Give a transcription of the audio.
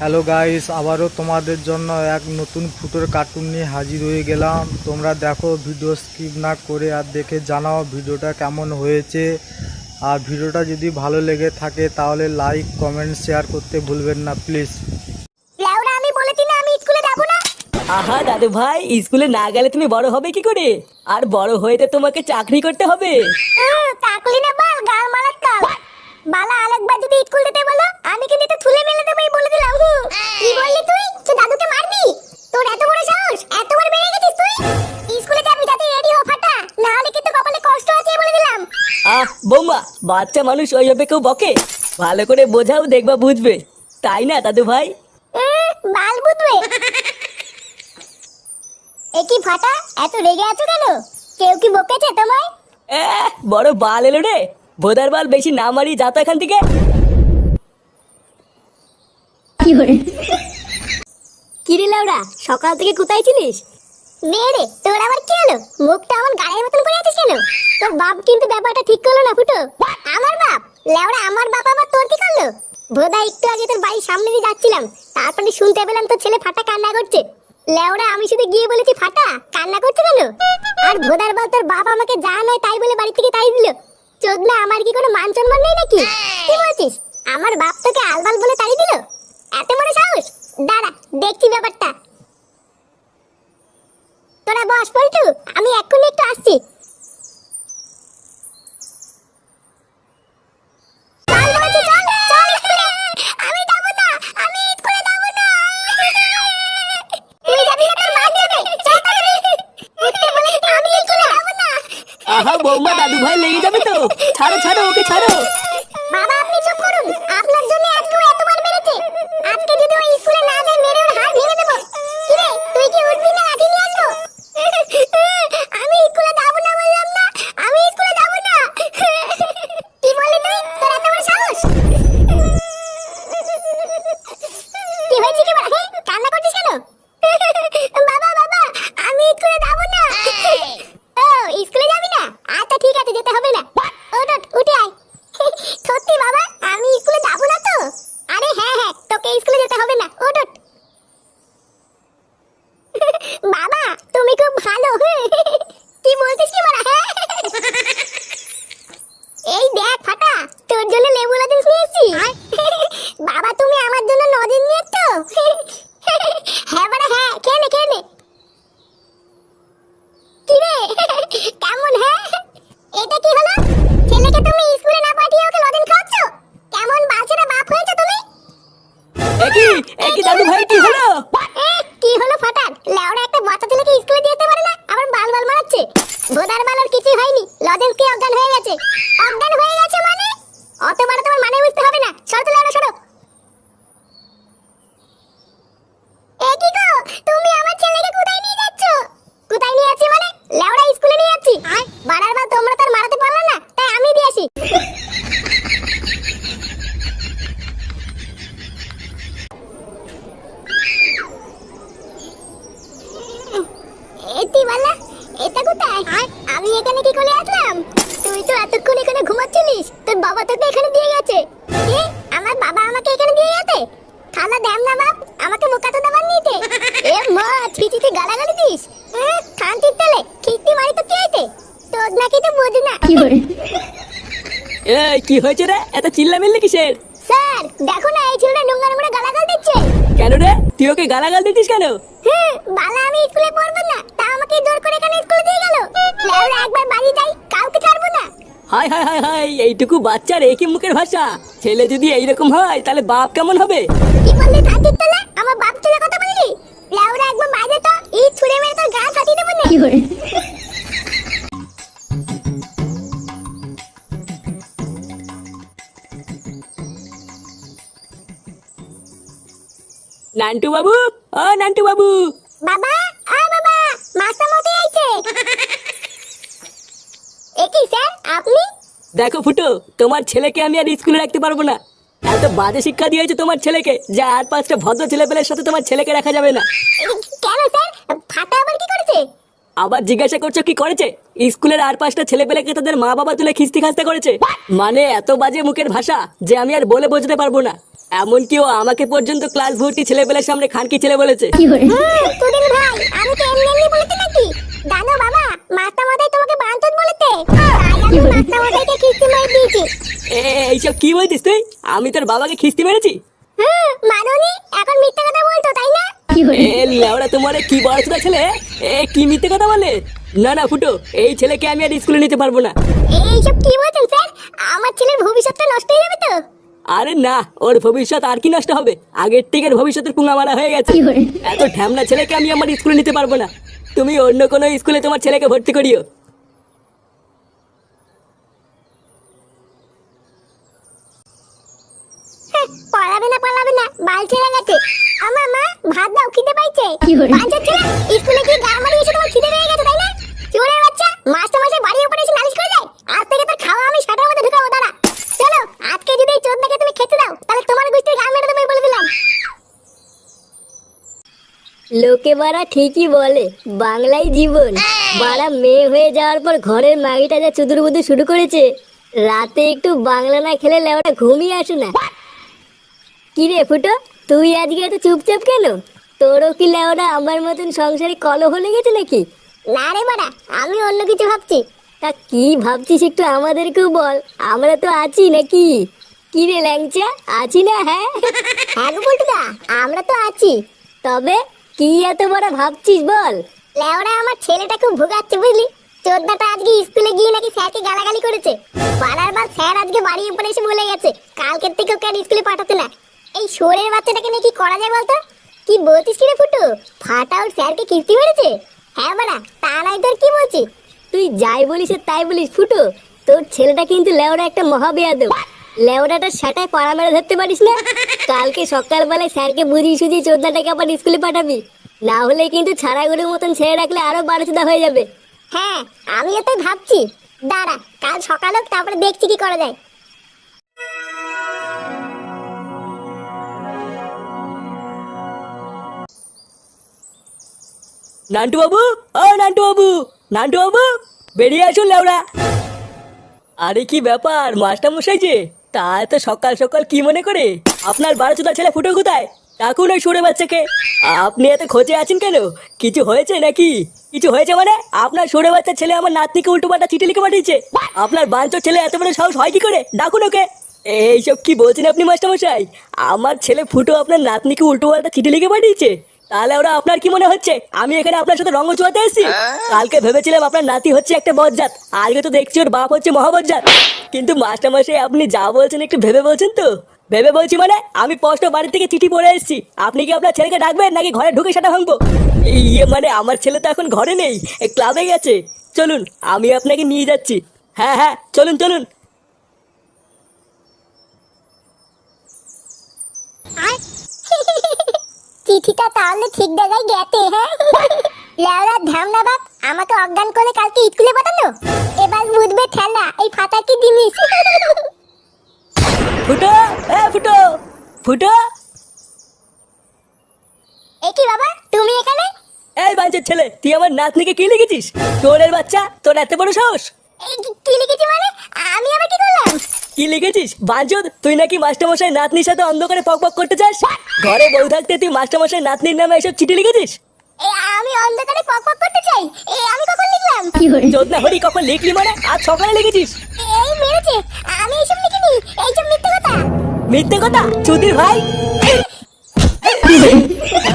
Hello guys আবারও তোমাদের জন্য এক নতুন ফুটোর কার্টুন নিয়ে হাজির হয়ে গেলাম। তোমরা দেখো ভিডিও স্কিপ না করে আর দেখে জানাও ভিডিওটা কেমন হয়েছে। আর ভিডিওটা যদি ভালো লেগে থাকে তাহলে লাইক কমেন্ট শেয়ার করতে ভুলবেন না প্লিজ আমি বলেছি না আমি স্কুলে যাব না। আহা দাদু ভাই স্কুলে না গেলে তুমি বড় হবে কি করে? আর বড় হয়ে তো তোমাকে চাকরি করতে হবে। তাকলি না বাল গাল বালা আরেকবার যদি স্কুল যেতে বলো। আমি কিন্তু এটা তুলে মেলে দেবো এই বলে দিলাম। কি বললি তুই? তুই দাদুকে মারবি? তোর এত বড় সাহস? এত বড় বেড়ে গেছিস তুই? স্কুলে যাবি যাতে রেডি হো ফাটা। না হলে কিন্তু কপালে কষ্ট আছে বলে দিলাম। আহ বৌমা বাচ্চা মানুষ ওইভাবে কেউ বকে? ভালো করে বোঝাও দেখবা বুঝবে। তাই না দাদু ভাই? বাল বুঝবে। এ কি ফাটা? এত রেগে আছো কেন? কেউ কি বকেছে তোমায়? এহ, বড় বাল এলো রে। ভোদার বাল বেশি না মারি যা তো এখান থেকে। কিরে লাউরা সকাল থেকে কোথায় ছিলিস? তোর আবার কি হলো? মুখটা আমার গাড়ির মতন করে আছিস কেন? তোর বাপ কিন্তু ব্যাপারটা ঠিক করল না ফুটো। আমার বাপ? লেওড়া আমার বাপ আবার তোর কি করল? বোধা একটু আগে তোর বাড়ির সামনে দিয়ে যাচ্ছিলাম। তারপরে শুনতে পেলাম তোর ছেলে ফাটা কান্না করছে। লেওড়া আমি শুধু গিয়ে বলেছি ফাটা কান্না করছে কেন? আর ভোদার বাল তোর বাপ আমাকে যা নয় তাই বলে বাড়ি থেকে তাই দিল। চোদ আমার কি কোনো মান সম্মান নেই নাকি? কি বলছিস? আমার বাপ তোকে আলবাল বলে তাড়ি দিল? এত বড় সাহস? দাঁড়া, দেখছি ব্যাপারটা। তোরা বস, পল্টু, আমি এক্ষুনি একটু আসছি। Woohoo! মারাচ্ছে বোদার বালার কিছু হয়নি লজেন্স কি অজ্ঞান হয়ে গেছে। অজ্ঞান হয়ে গেছে মানে? অত বড় তোমার মানে বুঝতে হবে না। সরো তো লেওড়া সরো এ কি গো তুমি আমার ছেলেকে কোথায় নিয়ে যাচ্ছ কোথায় নিয়ে যাচ্ছি মানে লেওড়া স্কুলে নিয়ে যাচ্ছি বাড়ার বার তোমরা তার মারাতে পারলে না তাই আমি দিয়ে আসি এটি বালা এটা কোথায় আমি এখানে কি করে আসলাম তুই তো এতক্ষণ এখানে ঘুমাচ্ছিলিস? তোর বাবা তোকে এখানে দিয়ে গেছে। কি? আমার বাবা আমাকে এখানে দিয়ে গেছে? খালা দেম না বাপ আমাকে মুখা তো দেবার নিতে। এ মা ছিচিতে গালাগালি দিস। হ্যাঁ খান্তির তেলে খিস্তি মারি তো কে আইতে তোর নাকি তো বুঝি না। এই কি হয়েছে রে? এত চিল্লামিল্লি কিসের? স্যার দেখো না এই ছেলেটা নোংরা নোংরা গালাগাল দিচ্ছে। কেন রে? তুই ওকে গালাগাল দিতিস কেন? হুম, বালা আমি স্কুলে পড়ব না। তা আমাকে জোর করে এখানে স্কুলে দিয়ে গেল। একবার বাড়ি যাই কাউকে ছাড়বো না। হাই হাই হাই হাই এইটুকু বাচ্চার একই মুখের ভাষা। ছেলে যদি এইরকম হয় তাহলে বাপ কেমন হবে? কি বললি খাতির তোলা? আমার বাপ ছেলে কথা বললি? লেওরা একবার বাইরে তো এই ছুড়ে মেরে তোর গাল ফাটিয়ে দেবো না নান্টু বাবু ও নান্টু বাবু বাবা আ বাবা মাস্টার মতে আইছে এ কি স্যার আপনি? দেখো ফুটো তোমার ছেলেকে আমি আর স্কুলে রাখতে পারব না। এত বাজে শিক্ষা দিয়েছে তোমার ছেলেকে যে আর পাঁচটা ভদ্র ছেলেপেলের সাথে তোমার ছেলেকে রাখা যাবে না। কেন স্যার? ফাটা আবার কি করেছে? আবার জিজ্ঞাসা করছ কি করেছে? স্কুলের আর পাঁচটা ছেলে পেলেকে তাদের মা বাবা তুলে খিস্তি খাস্তা করেছে। মানে এত বাজে মুখের ভাষা যে আমি আর বলে বোঝাতে পারব না। এমনকি ও আমাকে পর্যন্ত ক্লাস ভর্তি ছেলে পেলের সামনে খানকি ছেলে বলেছে। তোদের ভাই আমি তো এইসব কি বলছিস তুই? আমি তোর বাবাকে খিস্তি মেরেছি? হুম মাননি এখন মিথ্যা কথা বলছো তাই না? এ লেওড়া তোমার কি বড় ছেলে? এ কি মিথ্যে কথা বলে? না না ফুটো এই ছেলেকে আমি আর স্কুলে নিতে পারব না। এইসব কি বলছেন স্যার? আমার ছেলের ভবিষ্যৎটা নষ্ট হয়ে যাবে তো? আরে না ওর ভবিষ্যৎ আর কি নষ্ট হবে? আগের থেকে ভবিষ্যতের পুঙ্গা মারা হয়ে গেছে। এত ঢ্যামনা ছেলেকে আমি আমার স্কুলে নিতে পারব না। তুমি অন্য কোনো স্কুলে তোমার ছেলেকে ভর্তি করিও হ্যাঁ, পড়াবে না পড়াবে না বাল ছেড়ে গেছে। আমার মা ভাত দাও খিদে পাইছে। বাঞ্চত ছেলে স্কুলে গিয়ে গা মারি এসে তোমার খিদে পেয়ে গেছে তাই না? চোরের বাচ্চা মাস্টার মাসে বাড়ির উপরে এসে নালিশ করে যায় আজ থেকে তোর খাওয়া আমি সাটার মধ্যে ঢুকাবো দাঁড়া চলো আজকে যদি এই চোদ্দাকে তুমি খেতে দাও তাহলে তোমার গোষ্ঠীর ঘাম মেরে দেবো বলে দিলাম। লোকে বাড়া ঠিকই বলে বাংলাই জীবন। বাড়া মেয়ে হয়ে যাওয়ার পর ঘরের মাগিটা যা চুদুর বুদু শুরু করেছে রাতে একটু বাংলা না খেলে ঘুমিয়ে আসে না। কি রে ফুটো তুই আজকে এত চুপচাপ কেন? তোরও কি লেওটা আমার মতন সংসারে কলহ লেগেছে নাকি? না রে বাড়া আমি অন্য কিছু ভাবছি। তা কি ভাবছিস একটু আমাদেরকেও বল আমরা তো আছি নাকি? কি রে ল্যাংচা আছি না হ্যাঁ? হ্যাঁ গো পল্টুদা আমরা তো আছি। তবে কি এত বড় ভাবছিস বল? লেওরা আমার ছেলেটা খুব ভোগাচ্ছে বুঝলি? চোদ্দাটা আজকে স্কুলে গিয়ে নাকি স্যারকে গালাগালি করেছে। পাড়ার বার স্যার আজকে বাড়ি উপরে এসে বলে গেছে কালকের থেকে ওকে আর স্কুলে পাঠাতে না। এই শোরের বাচ্চাটাকে নিয়ে কি করা যায় বলতো? কি বলছিস কি রে ফুটু? ফাটা ওর স্যারকে কিস্তি মেরেছে? হ্যাঁ বাড়া, তা নাই তোর কি বলছি তুই যাই বলিস তাই বলিস ফুটো। তোর ছেলেটা কিন্তু লেওড়া একটা মহাবেয়াদব। লেওড়াটা সেটাই পাড়া মেরে ধরতে পারিস না? কালকে সকালবেলায় স্যারকে বুঝিয়ে সুঝিয়ে চোদ্দাটাকে আবার স্কুলে পাঠাবি। না হলে কিন্তু ছাড়া গরুর মতন ছেড়ে রাখলে আরও বারোচুদা হয়ে যাবে। হ্যাঁ আমিও তাই ভাবছি। দাঁড়া, কাল সকাল হোক, তারপরে দেখছি কি করা যায়। নান্টু বাবু ও নান্টু বাবু নান্টু বাবু বেরিয়ে আসুন লেওড়া। আরে কি ব্যাপার মাস্টার মশাই যে, তা এত সকাল সকাল কি মনে করে? আপনার বারো চোদা ছেলে ফুটো কোথায়? ডাকুন ওই সুরে বাচ্চাকে। আপনি এত খোঁজে আছেন কেন? কিছু হয়েছে নাকি? কিছু হয়েছে মানে? আপনার সুরে বাচ্চা ছেলে আমার নাতনিকে উল্টো পাল্টা চিঠি লিখে পাঠিয়েছে। আপনার বাঞ্চর ছেলে এত বড় সাহস হয় কি করে? ডাকুন ওকে। এইসব কি বলছেন আপনি মাস্টার মশাই আমার ছেলে ফুটো আপনার নাতনিকে উল্টো পাল্টা চিঠি লিখে পাঠিয়েছে। তাহলে ওরা আপনার কি মনে হচ্ছে? আমি এখানে আপনার সাথে রঙ চুয়াতে এসেছি। কালকে ভেবেছিলাম আপনার নাতি হচ্ছে একটা বজ্জাত। আজকে তো দেখছি ওর বাপ হচ্ছে মহাবজ্জাত। কিন্তু মাস্টার মশাই আপনি যা বলছেন একটু ভেবে বলছেন তো? ভেবে বলছি মানে আমি স্পষ্ট বাড়ি থেকে চিঠি পড়ে এসেছি। আপনি কি আপনার ছেলেকে ডাকবেন নাকি ঘরে ঢুকে সেটা ভাঙবো? ইয়ে মানে আমার ছেলে তো এখন ঘরে নেই ক্লাবে গেছে। চলুন আমি আপনাকে নিয়ে যাচ্ছি। হ্যাঁ হ্যাঁ চলুন চলুন। চিঠিটা তাহলে ঠিক জায়গায় গেতে হ্যাঁ? লেওরা ধ্যামনা বাপ আমাকে অজ্ঞান করে কালকে স্কুলে পাঠালো? এবার বুঝবে ঠেলা এই ফাটা কি জিনিস? ফুটো এ ফুটো ফুটো। এ কি বাবা তুমি এখানে? এই বাঞ্চের ছেলে তুই আমার নাতনিকে কি লিখেছিস? তোরের বাচ্চা তোর এত বড় সাহস? কি- কি লিখেছি মানে? আমি আবার কি করলাম? কি লিখেছিস? বাঞ্চদ তুই নাকি মাস্টারমশাই নাতনির সাথে অন্ধকারে পক পক করতে চাস ঘরে বউ থাকতে তুই মাস্টারমশাই নাতনির নামে এসব চিঠি লিখেছিস? আমি অন্ধকারে পক পক করতে চাই। এ আমি কখন লিখলাম? চোদনা হরি কখন লিখলি মানে? আজ সকালে লিখেছিস? এই মেরেছে। আমি এইসব লিখিনি। এইসব মিথ্যে কথা। মিথ্যে কথা? চুদির ভাই!